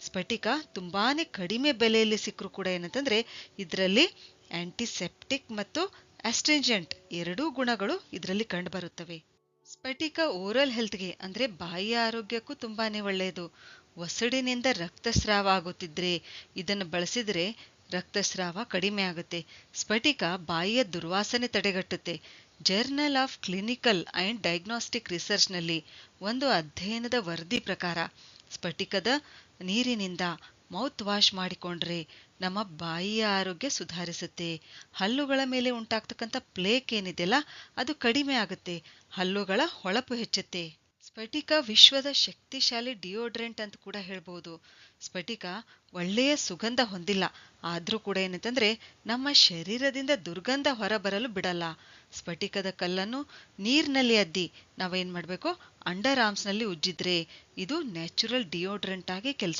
ಸ್ಫಟಿಕ ತುಂಬಾನೇ ಕಡಿಮೆ ಬೆಲೆಯಲ್ಲಿ ಸಿಕ್ಕರೂ ಕೂಡ ಏನಂತಂದ್ರೆ ಇದರಲ್ಲಿ ಆಂಟಿಸೆಪ್ಟಿಕ್ ಮತ್ತು ಆಸ್ಟ್ರೆಂಜೆಂಟ್ ಎರಡೂ ಗುಣಗಳು ಇದರಲ್ಲಿ ಕಂಡುಬರುತ್ತವೆ ಸ್ಫಟಿಕ ಓರಲ್ ಹೆಲ್ತ್ಗೆ ಅಂದ್ರೆ ಬಾಯಿಯ ಆರೋಗ್ಯಕ್ಕೂ ತುಂಬಾನೇ ಒಳ್ಳೆಯದು. ಒಸಡಿನಿಂದ ರಕ್ತಸ್ರಾವ ಆಗುತ್ತಿದ್ರೆ ಇದನ್ನು ಬಳಸಿದ್ರೆ ರಕ್ತಸ್ರಾವ ಕಡಿಮೆ ಆಗುತ್ತೆ. ಸ್ಫಟಿಕ ಬಾಯಿಯ ದುರ್ವಾಸನೆ ತಡೆಗಟ್ಟುತ್ತೆ. Journal of clinical and diagnostic ರಿಸರ್ಚ್ನಲ್ಲಿ ಒಂದು ಅಧ್ಯಯನದ ವರದಿ ಪ್ರಕಾರ ಸ್ಫಟಿಕದ ನೀರಿನಿಂದ ಮೌತ್ ವಾಶ್ ಮಾಡಿಕೊಂಡ್ರೆ ನಮ್ಮ ಬಾಯಿಯ ಆರೋಗ್ಯ ಸುಧಾರಿಸುತ್ತೆ. ಹಲ್ಲುಗಳ ಮೇಲೆ ಉಂಟಾಗ್ತಕ್ಕಂಥ ಪ್ಲೇಕ್ ಏನಿದೆಯಲ್ಲ, ಅದು ಕಡಿಮೆ ಆಗುತ್ತೆ. ಹಲ್ಲುಗಳ ಹೊಳಪು ಹೆಚ್ಚುತ್ತೆ. ಸ್ಫಟಿಕ ವಿಶ್ವದ ಶಕ್ತಿಶಾಲಿ ಡಿಯೋಡ್ರೆಂಟ್ ಅಂತ ಕೂಡ ಹೇಳ್ಬೋದು. ಸ್ಫಟಿಕ ಒಳ್ಳೆಯ ಸುಗಂಧ ಹೊಂದಿಲ್ಲ. ಆದ್ರೂ ಕೂಡ ಏನಂತಂದ್ರೆ ನಮ್ಮ ಶರೀರದಿಂದ ದುರ್ಗಂಧ ಹೊರಬರಲು ಬಿಡಲ್ಲ. ಸ್ಫಟಿಕದ ಕಲ್ಲನ್ನು ನೀರಿನಲ್ಲಿ ಅದ್ದಿ ನಾವೇನ್ ಮಾಡಬೇಕು? ಅಂಡರ್ ಆರ್ಮ್ಸ್ನಲ್ಲಿ ಉಜ್ಜಿದ್ರೆ ಇದು ನ್ಯಾಚುರಲ್ ಡಿಯೋಡ್ರೆಂಟ್ ಆಗಿ ಕೆಲಸ